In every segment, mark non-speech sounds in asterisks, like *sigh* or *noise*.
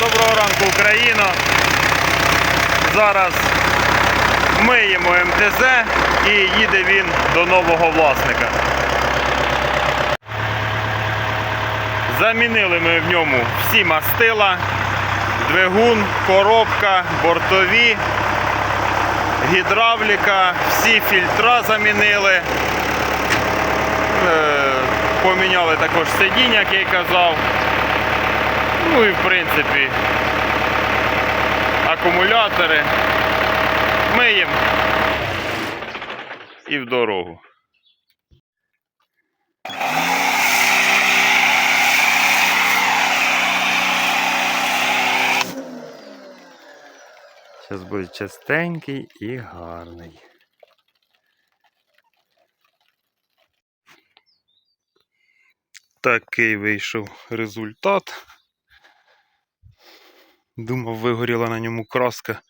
Доброго ранку, Україно. Зараз миємо МТЗ і їде він до нового власника. Замінили ми в ньому всі мастила, двигун, коробка, бортові, гідравліка, всі фільтра замінили. Е, Поміняли також сидіння, як я й казав. Ну і в принципі акумулятори. Миємо і в дорогу. Зараз буде чистенький і гарний. Такий вийшов результат. Думав, вигоріла на ньому краска.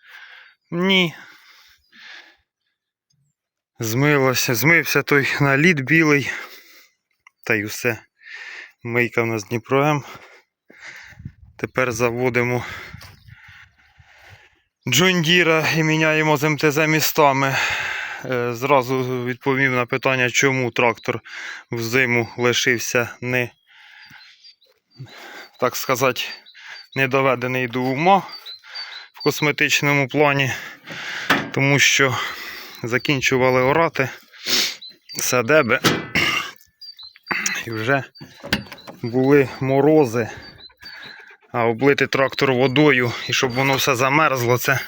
Ні. Змилося, змився той наліт білий. Та й усе. Мийка в нас Дніпро М. Тепер заводимо Джондіра і міняємо з МТЗ містами. Е, Зразу відповів на питання, чому трактор взиму лишився не, так сказати, не доведений до ума в косметичному плані, тому що закінчували орати садеби і вже були морози, а облити трактор водою і щоб воно все замерзло, це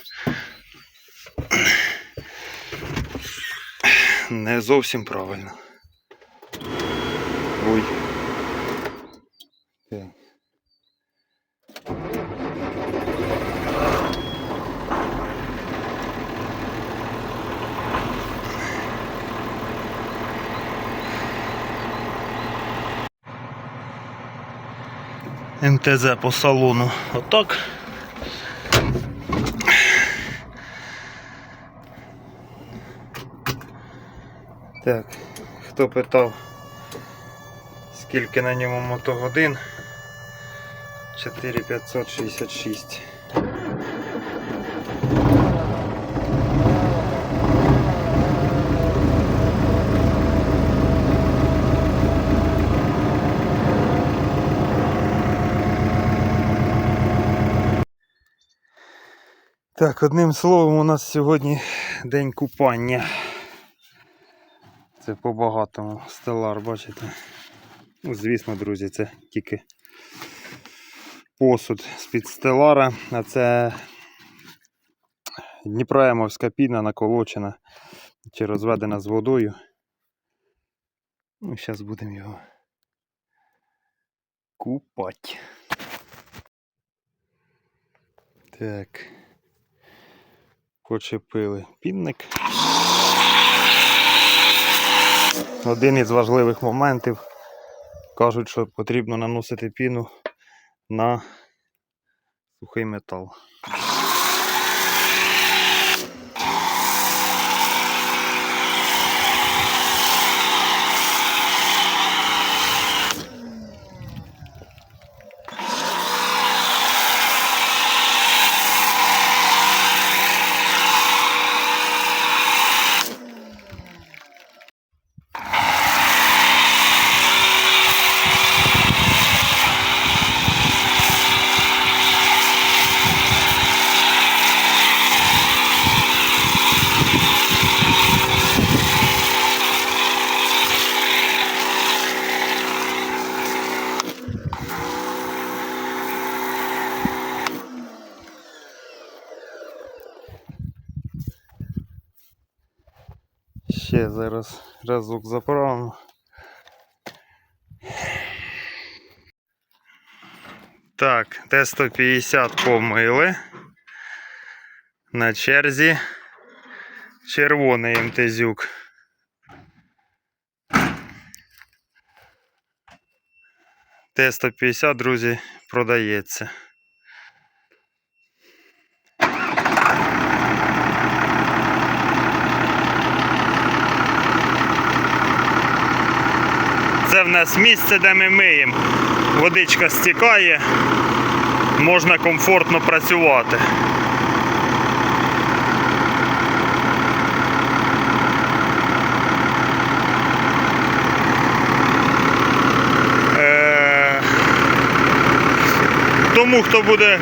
не зовсім правильно. Ой. Так. МТЗ по салону. Отак. Так, хто питав, скільки на ньому мотогодин? 4566. Так, одним словом, у нас сьогодні день купання. Це по-багатому стелар, бачите? Ну, звісно, друзі, це тільки посуд з-під стелара, а це Дніпроемовська піна наколочена чи розведена з водою. Ну, зараз будемо його купати. Так. Почепили пінник. Один із важливих моментів. Кажуть, що потрібно наносити піну на сухий метал. Ще зараз разок заправимо. Так, Т-150 помили. На черзі червоний МТЗюк. Т-150, друзі, продається. В нас місце, де ми миємо. Водичка стікає, можна комфортно працювати. Е, Тому хто буде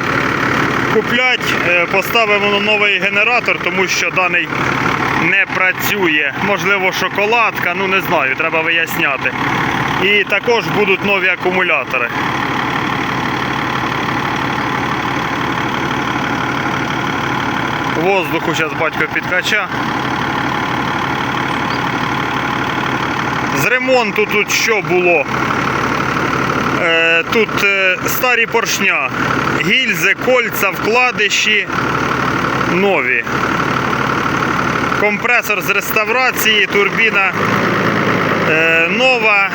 купляти, е, поставимо новий генератор, тому що даний не працює. Можливо, шоколадка, ну не знаю, треба виясняти. І також будуть нові акумулятори. Воздуху зараз батько підкача. З ремонту тут що було? Е, Тут е, старі поршня, гільзи, кольця, вкладиші нові. Компресор з реставрації, турбіна е, нова,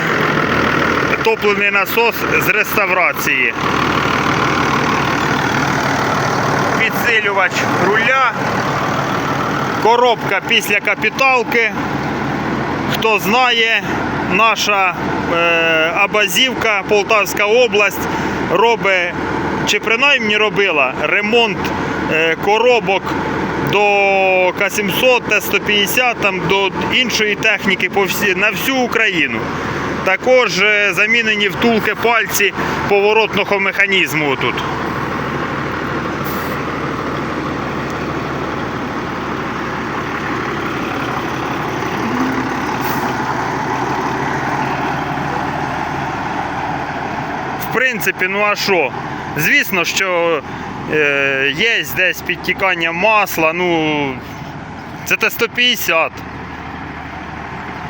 топливний насос з реставрації. Підсилювач руля, коробка після капіталки. Хто знає, наша е, Абазівка, Полтавська область робить, чи принаймні робила ремонт е, коробок до К-700, Т-150, там, до іншої техніки по всі, на всю Україну. Також е, замінені втулки пальці поворотного механізму тут. В принципі, ну а що? Звісно, що е, є десь підтікання масла, ну це Т-150.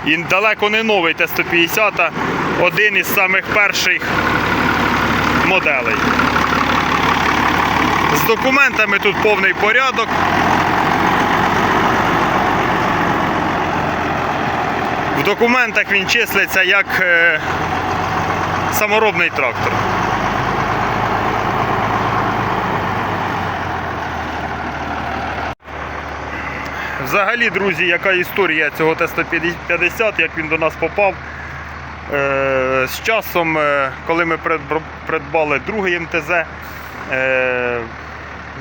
І далеко не новий Т-150, а один із самих перших моделей. З документами тут повний порядок. В документах він числиться як е, саморобний трактор. Взагалі, друзі, яка історія цього Т-150, як він до нас попав. Е, з часом, е, коли ми придбали другий МТЗ, е,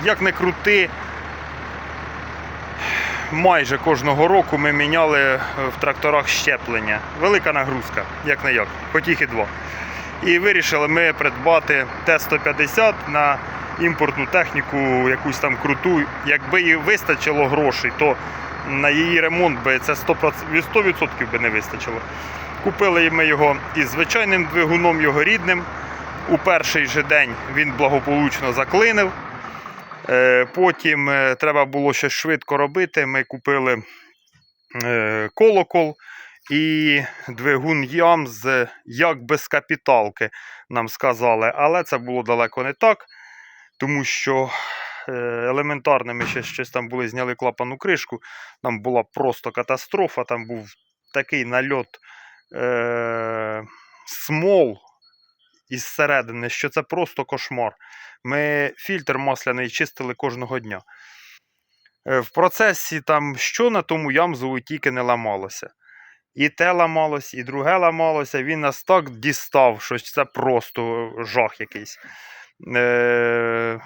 як не крути, майже кожного року ми міняли в тракторах щеплення. Велика нагрузка, як не як, їх і два. І вирішили ми придбати Т-150 на імпортну техніку, якусь там круту. Якби їй вистачило грошей, то на її ремонт би це 100%, 100% би не вистачило. Купили ми його із звичайним двигуном, його рідним. У перший же день він благополучно заклинив. Е, Потім е, треба було щось швидко робити. Ми купили е, колокол і двигун ям з як без капіталки, нам сказали. Але це було далеко не так, тому що е, елементарно ми ще щось там були, зняли клапану кришку. Там була просто катастрофа, там був такий нальот е, смол із середини, що це просто кошмар. Ми фільтр масляний чистили кожного дня. Е, В процесі там що на тому ямзову тільки не ламалося. І те ламалось, і друге ламалося. Він нас так дістав, що це просто жах якийсь. Е,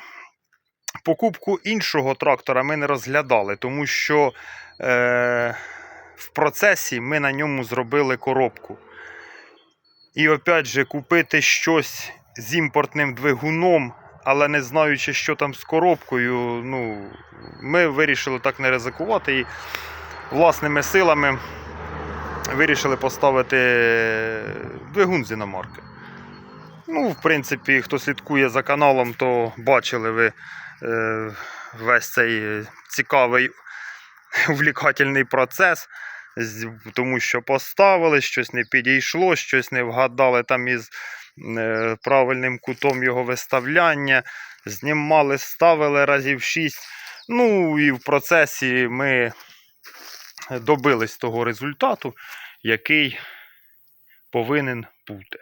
покупку іншого трактора ми не розглядали, тому що е, в процесі ми на ньому зробили коробку. І опять же, купити щось з імпортним двигуном, але не знаючи, що там з коробкою, ну, ми вирішили так не ризикувати і власними силами вирішили поставити двигун з іномарки. Ну, в принципі, хто слідкує за каналом, то бачили ви е, весь цей цікавий *laughs* увлікательний процес. Тому що поставили, щось не підійшло, щось не вгадали там із е, правильним кутом його виставляння. Знімали, ставили разів 6. Ну і в процесі ми добились того результату, який повинен бути.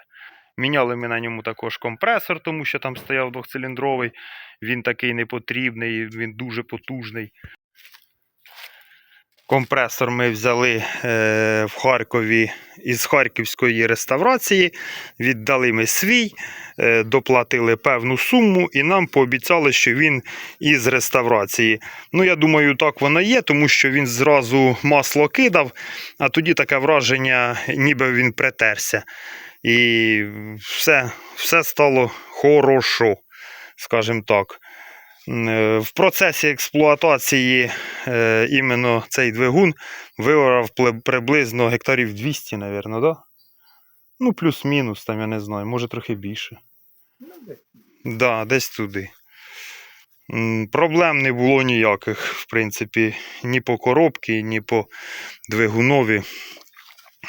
Міняли ми на ньому також компресор, тому що там стояв двохциліндровий. Він такий непотрібний, він дуже потужний. Компресор ми взяли е, в Харкові із Харківської реставрації, віддали ми свій, е, доплатили певну суму і нам пообіцяли, що він із реставрації. Ну, я думаю, так воно є, тому що він зразу масло кидав, а тоді таке враження, ніби він притерся. І все, все стало хорошо, скажімо так. Е, В процесі експлуатації е, іменно цей двигун виорав приблизно гектарів 200, мабуть, да? Ну, плюс-мінус, там я не знаю, може трохи більше. Да, десь туди. Проблем не було ніяких, в принципі, ні по коробці, ні по двигунові.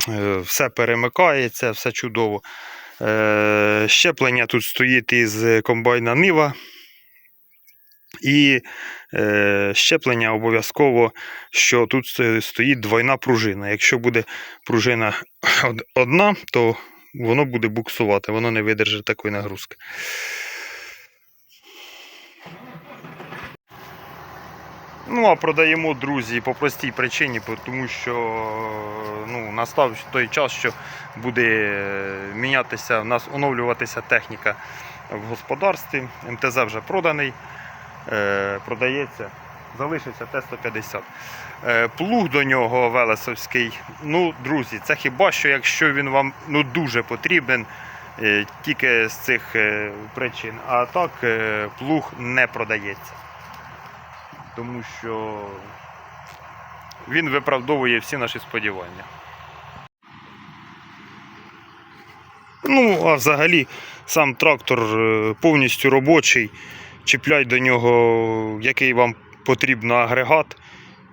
Е, Все перемикається, все чудово. Е, Щеплення тут стоїть із комбайна Нива. І е, щеплення обов'язково, що тут стоїть двойна пружина. Якщо буде пружина одна, то воно буде буксувати, воно не видержить такої нагрузки. Ну, а продаємо друзі по простій причині, тому що ну, настав той час, що буде мінятися, у нас оновлюватися техніка в господарстві. МТЗ вже проданий, е, продається, залишиться Т-150. Е, плуг до нього Велесовський. Ну, друзі, це хіба що якщо він вам ну, дуже потрібен, е, тільки з цих причин. А так плуг не продається тому що він виправдовує всі наші сподівання. Ну, а взагалі, сам трактор е, повністю робочий. Чіпляй до нього, який вам потрібно агрегат,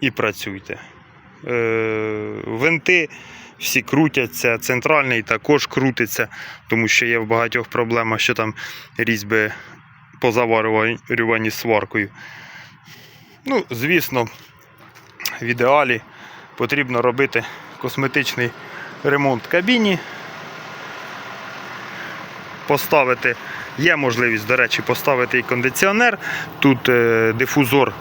і працюйте. Е, Винти всі крутяться, центральний також крутиться, тому що є в багатьох проблема, що там різьби по заварюванні сваркою. Ну, звісно, в ідеалі потрібно робити косметичний ремонт кабіні. Поставити, є можливість, до речі, поставити і кондиціонер. Тут е, дифузор,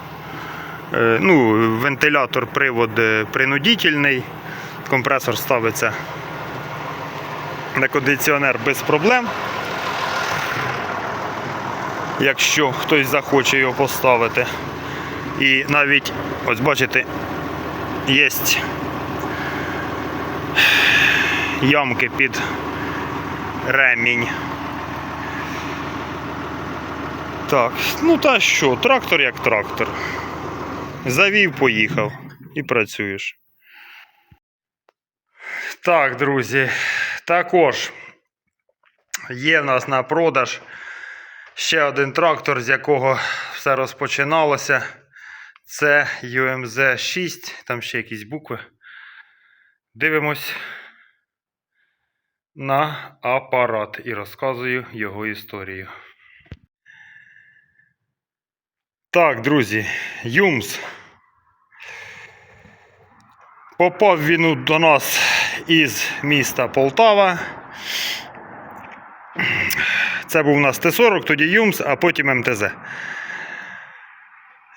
е, ну, вентилятор, привод е, принудительний. Компресор ставиться на кондиціонер без проблем. Якщо хтось захоче його поставити. І навіть, ось бачите, є ямки під ремінь. Так, ну та що, трактор як трактор. Завів, поїхав і працюєш. Так, друзі, також є в нас на продаж ще один трактор, з якого все розпочиналося. Це UMZ 6, там ще якісь букви. Дивимось на апарат і розказую його історію. Так, друзі, Юмс. Попав він до нас із міста Полтава. Це був у нас Т-40, тоді Юмс, а потім МТЗ.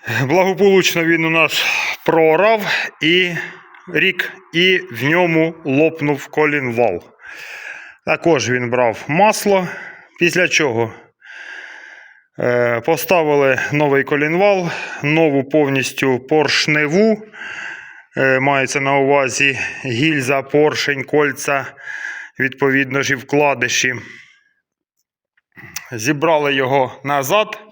Благополучно він у нас проорав і рік, і в ньому лопнув колінвал. Також він брав масло, після чого е, поставили новий колінвал, нову повністю поршневу. Е, мається на увазі гільза, поршень, кольця, відповідно ж і вкладиші. Зібрали його назад.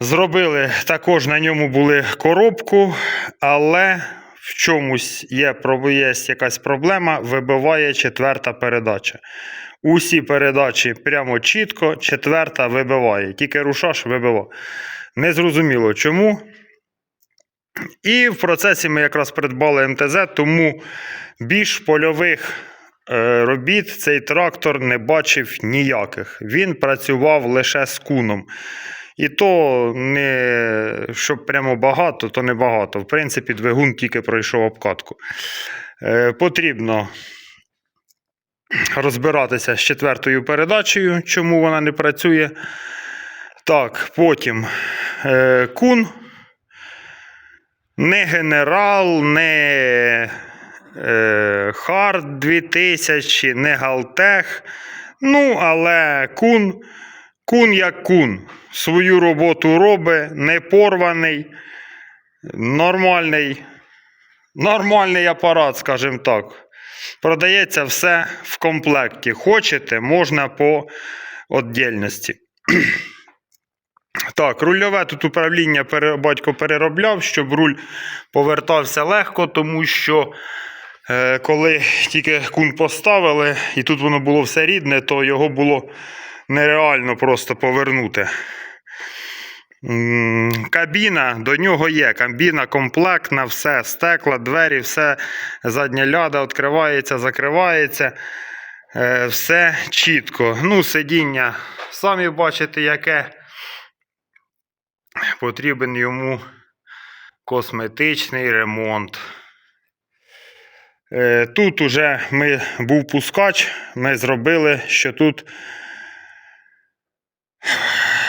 Зробили також на ньому були коробку, але в чомусь є, є якась проблема, вибиває четверта передача. Усі передачі прямо чітко, четверта вибиває. Tільки рушаш вибивав. Незрозуміло чому. І в процесі ми якраз придбали МТЗ, тому більш польових е, робіт цей трактор не бачив ніяких. Він працював лише з куном. І то не щоб прямо багато, то не багато. В принципі, двигун тільки пройшов обкатку. Е, потрібно розбиратися з четвертою передачею, чому вона не працює. Так, потім е, кун. Не генерал, не е, Хард 2000, не Галтех. Ну, але кун, кун як кун. Свою роботу робить, не порваний, нормальний, нормальний апарат, скажімо так. Продається все в комплекті. Хочете, можна по віддільності. *clears throat* Так, рульове тут управління батько переробляв, щоб руль повертався легко, тому що е, коли тільки кун поставили, і тут воно було все рідне, то його було нереально просто повернути. Кабіна, до нього є. Кабіна комплектна, все, стекла, двері, все, задня ляда відкривається, закривається. Е, Все чітко. Ну, сидіння, самі бачите, яке потрібен йому косметичний ремонт. Е, Тут уже ми був пускач, ми зробили, що тут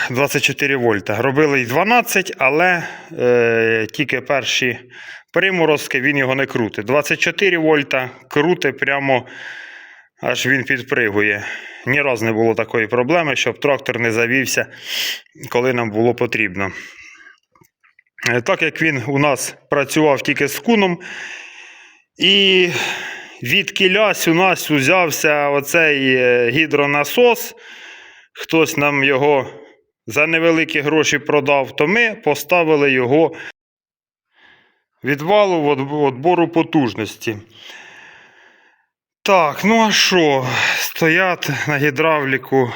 24 вольта. Робили й 12, але е, тільки перші приморозки він його не крутить. 24 вольта крутить прямо аж він підпригує. Ні разу не було такої проблеми, щоб трактор не завівся, коли нам було потрібно. Е, Так як він у нас працював тільки з куном, і від кілясь у нас узявся оцей е, гідронасос, хтось нам його за невеликі гроші продав, то ми поставили його відвалу від- відбору потужності. Так, ну а що? Стоять на гідравліку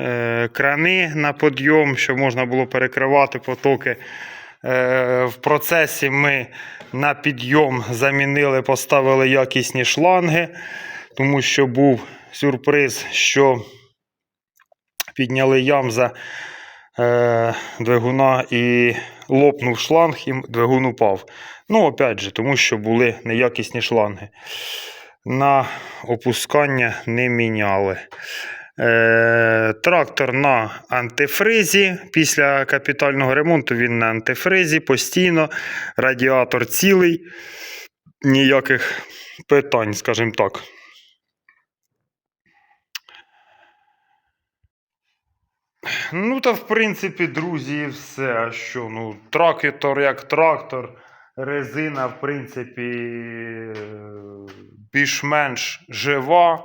е, крани на підйом, щоб можна було перекривати потоки. Е, в процесі ми на підйом замінили, поставили якісні шланги, тому що був сюрприз, що підняли ямза е, двигуна і лопнув шланг, і двигун упав. Ну, опять же, тому що були неякісні шланги. На опускання не міняли. Е, трактор на антифризі. Після капітального ремонту він на антифризі постійно. Радіатор цілий. Ніяких питань, скажімо так. Ну, та в принципі, друзі, все. А що? Ну, трактор як трактор, резина, в принципі, більш-менш жива.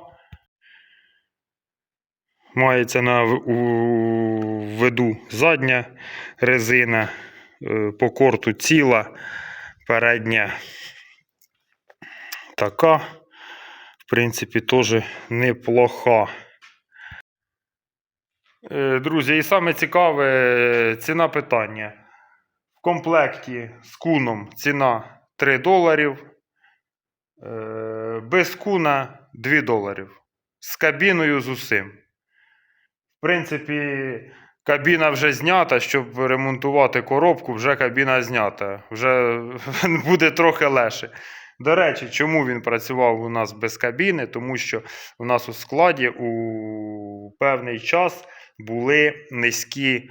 Мається на у виду задня резина, е, по корту ціла, передня така. В принципі, теж неплоха. Е, Друзі, і саме цікаве е, ціна питання. В комплекті з куном ціна 3 доларів. Е, Без куна 2 доларів. З кабіною з усім. В принципі, кабіна вже знята, щоб ремонтувати коробку, вже кабіна знята. Вже *laughs* буде трохи легше. До речі, чому він працював у нас без кабіни? Тому що у нас у складі у певний час були низькі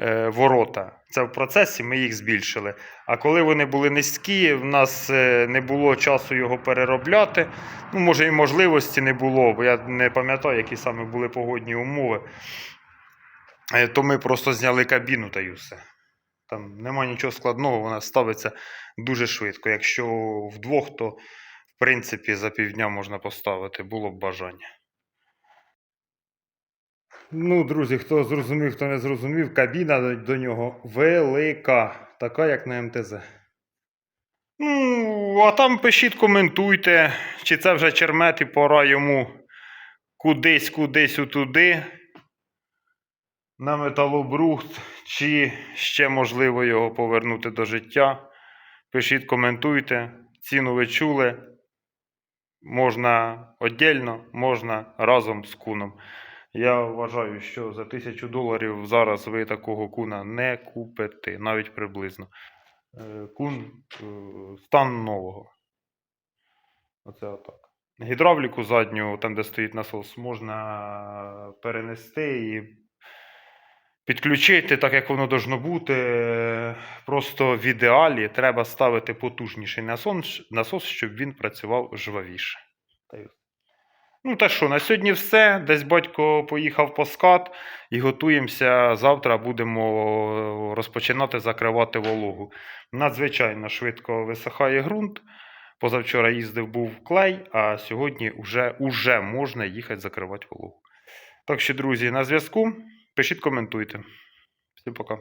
е, ворота. Це в процесі ми їх збільшили. А коли вони були низькі, в нас е, не було часу його переробляти. Ну, може, і можливості не було, бо я не пам'ятаю, які саме були погодні умови. Е, То ми просто зняли кабіну та й все. Там нема нічого складного, вона ставиться дуже швидко. Якщо вдвох, то в принципі за півдня можна поставити, було б бажання. Ну, друзі, хто зрозумів, хто не зрозумів, кабіна до- нього велика, така як на МТЗ. Ну, а там пишіть, коментуйте, чи це вже чермет і пора йому кудись, кудись утуди на металобрухт, чи ще можливо його повернути до життя. Пишіть, коментуйте. Ціну ви чули. Можна віддільно, можна разом з куном. Я вважаю, що за тисячу доларів зараз ви такого куна не купите, навіть приблизно. Е, Кун е, стан нового. Оце отак. Гідравліку задню, там де стоїть насос, можна перенести і підключити так, як воно должно бути. Просто в ідеалі треба ставити потужніший насос щоб він працював жвавіше. Ну, та що, на сьогодні все. Десь батько поїхав по скат і готуємося. Завтра будемо розпочинати закривати вологу. Надзвичайно швидко висихає ґрунт. Позавчора їздив був клей, а сьогодні вже, уже можна їхати закривати вологу. Так що, друзі, на зв'язку. Пишіть, коментуйте. Всім пока.